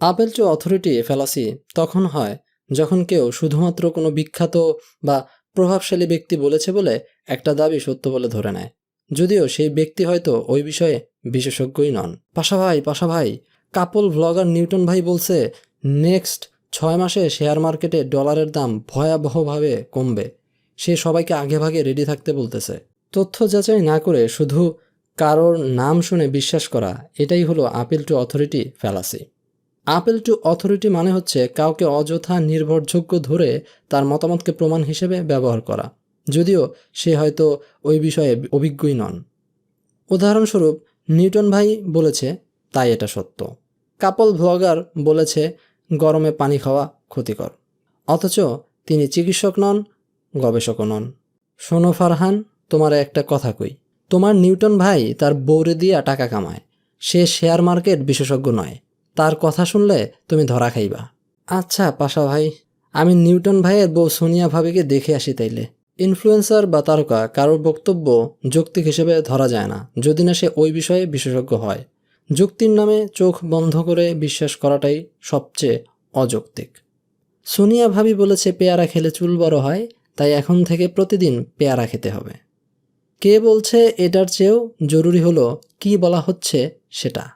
Apple to authority fallacy তখন হয়, যখন কেউ শুধুমাত্র কোনো বিখ্যাত বা প্রভাবশালী ব্যক্তি বলেছে বলে একটা দাবি সত্য বলে ধরে নেয়। যদিও সেই ব্যক্তি হয়তো ওই বিষয়ে বিশেষজ্ঞই নন। পাশা ভাই পাশা ভাই কাপল ভ্লগার নিউটন ভাই বলছে নেক্সট ছয় মাসে শেয়ার মার্কেটে ডলারের দাম ভয়াবহভাবে কমবে। সে সবাইকে আগেভাগে রেডি থাকতে বলতেছে। তথ্য যাচাই না করে শুধু কারোর নাম শুনে বিশ্বাস করা, এটাই হলো appeal to authority fallacy appeal to authority মানে হচ্ছে কাউকে অযথা নির্ভরযোগ্য ধরে তার মতামতকে প্রমাণ হিসেবে ব্যবহার করা। যদিও সে হয়তো ওই বিষয়ে অভিজ্ঞই নন। উদাহরণস্বরূপ, নিউটন ভাই বলেছে, তাই এটা সত্য। কাপল ভ্লগার বলেছে, গরমে পানি খাওয়া ক্ষতিকর। অথচ তিনি চিকিৎসক নন, গবেষকও নন। শোনো ফারহান, তোমার একটা কথা কই। তোমার নিউটন ভাই তার বৌরে দিয়া টাকা কামায়। সে শেয়ার মার্কেট বিশেষজ্ঞ নয়। তার কথা শুনলে তুমি ধরা খাইবা। আচ্ছা পাশা ভাই, আমি নিউটন ভাইয়ের বউ সোনিয়া ভাবিকে দেখে আসি তাইলে। ইনফ্লুয়েন্সার বা তারকা কারোর বক্তব্য যৌক্তিক হিসেবে ধরা যায় না, যদি না সে ওই বিষয়ে বিশেষজ্ঞ হয়। যুক্তির নামে চোখ বন্ধ করে বিশ্বাস করাটাই সবচেয়ে অযৌক্তিক। সোনিয়া ভাবি বলেছে পেয়ারা খেলে চুল বড় হয়, তাই এখন থেকে প্রতিদিন পেয়ারা খেতে হবে। কে বলছে এটার চেয়েও জরুরি হলো কি বলা হচ্ছে সেটা।